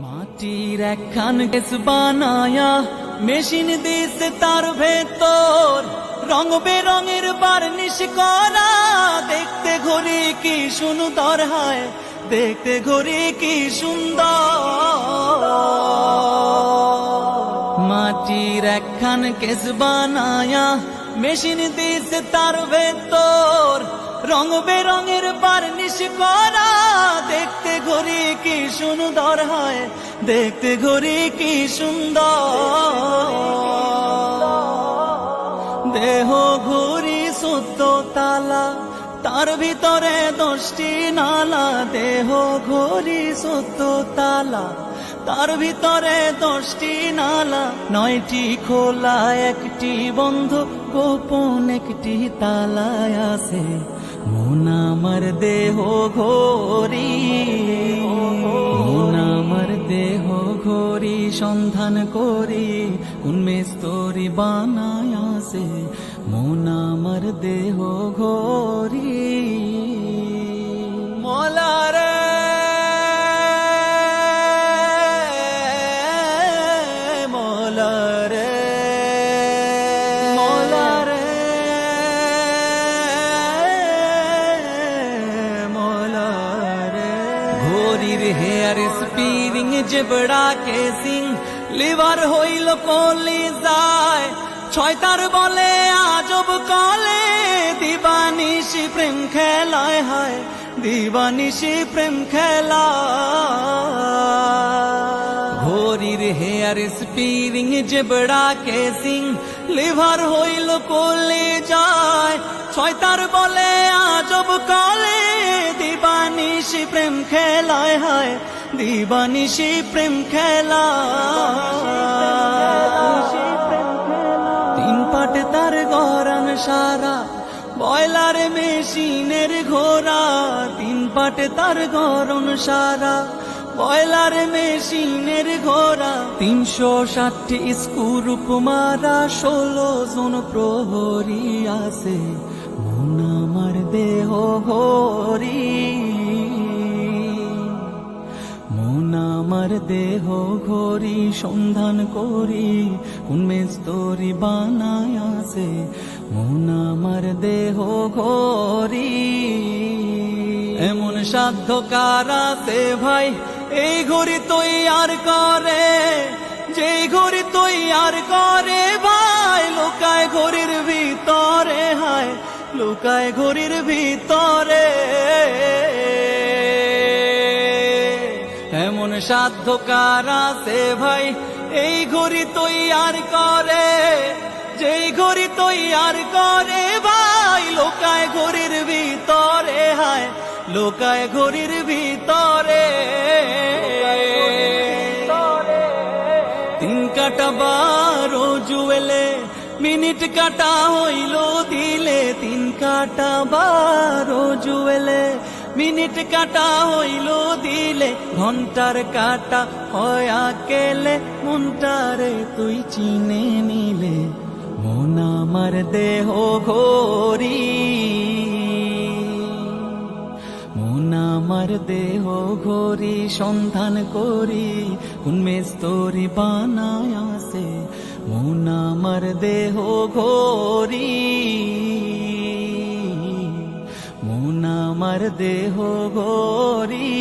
মাটির একখান কেস বানায়া মেশিন দিছে তার ভেতর। রং বেরঙের বার্নিশ করা। দেখতে ঘড়ি কি সুন্দর হয়, দেখতে ঘড়ি কি সুন্দর। মাটির একখান কেস বানায়া মেশিন দিছে তার ভেতর। রং বেরঙের বার্নিশ করা। দেখতে ঘড়ি কি সুন্দর হয়, দেখতে ঘড়ি কি সুন্দর। দেহ ঘুরি সত্য তালা, তার ভিতরে দশটি নালা। দেহ ঘড়ি সত্য তালা, তার ভিতরে দশটি নালা। নয়টি খোলা, একটি বন্ধ, গোপন একটি তালায় আছে। মন আমার দেহ ঘোরি, মন আমার দেহ ঘোরি, সন্ধান করি, কোন মেস্তরি বানায় আসে। মন আমার দেহ ঘোরি। হেয়ার স্পিরিং জেবড়া কেসিং লিভার হইল কলি যায় ছয় তার বলে আজব কলে দিবানিশি প্রেম খেলায় হয় দিবানিশি প্রেম খেলা ঘোরির হেয়ার স্পিরিং জেবড়া কেসিং লিভার হইল কলে যায় ছয় তার বলে আজব কলে দিবানিশি প্রেম খেলায় হয়, দিবানিশি প্রেম খেলা তিন পাটে তার গরান সারা বয়লার মেশিনের ঘোড়া। তিন পাটে তার গরম সারা বয়লার মেশিনের ঘোড়া। তিনশো ষাটটি স্কুর কুমারা ষোলো জন প্রহরী আছে। মন আমার দেহ হরি দেহ ঘড়ি, সন্ধান করি, কোন মেস্তরি বানায় আছে, মন আমার দেহ ঘড়ি। এমন সাধ্য কারাতে ভাই, এই ঘড়ি তৈয়ার করে যে ঘড়ি তৈয়ার করে ভাই, লোকায় ঘড়ির ভিতরে, হায়, লোকায় ঘড়ির ভিতরে। সাধ্য কার আছে ভাই। এই ঘড়ি তৈয়ার করে, যেই ঘড়ি তৈয়ার করে ভাই, লোকায় ঘড়ির ভিতরে হায়, লোকায় ঘড়ির ভিতরে। তিন কাটা বারো জুয়েলে, মিনিট কাটা হইল দিলে। তিন কাটা বারো জুয়েলে মিনিট কাটা হইল দিলে, ঘণ্টার কাটা হয়া কেলে মনটারে তুই চিনে নিলে, মন আমার দেহ ঘোরি মন আমার দেহ ঘড়ি সন্ধান করি, কোন মেস্তরি বানায় আসে। মন আমার দেহ মন আমার দেহ গরী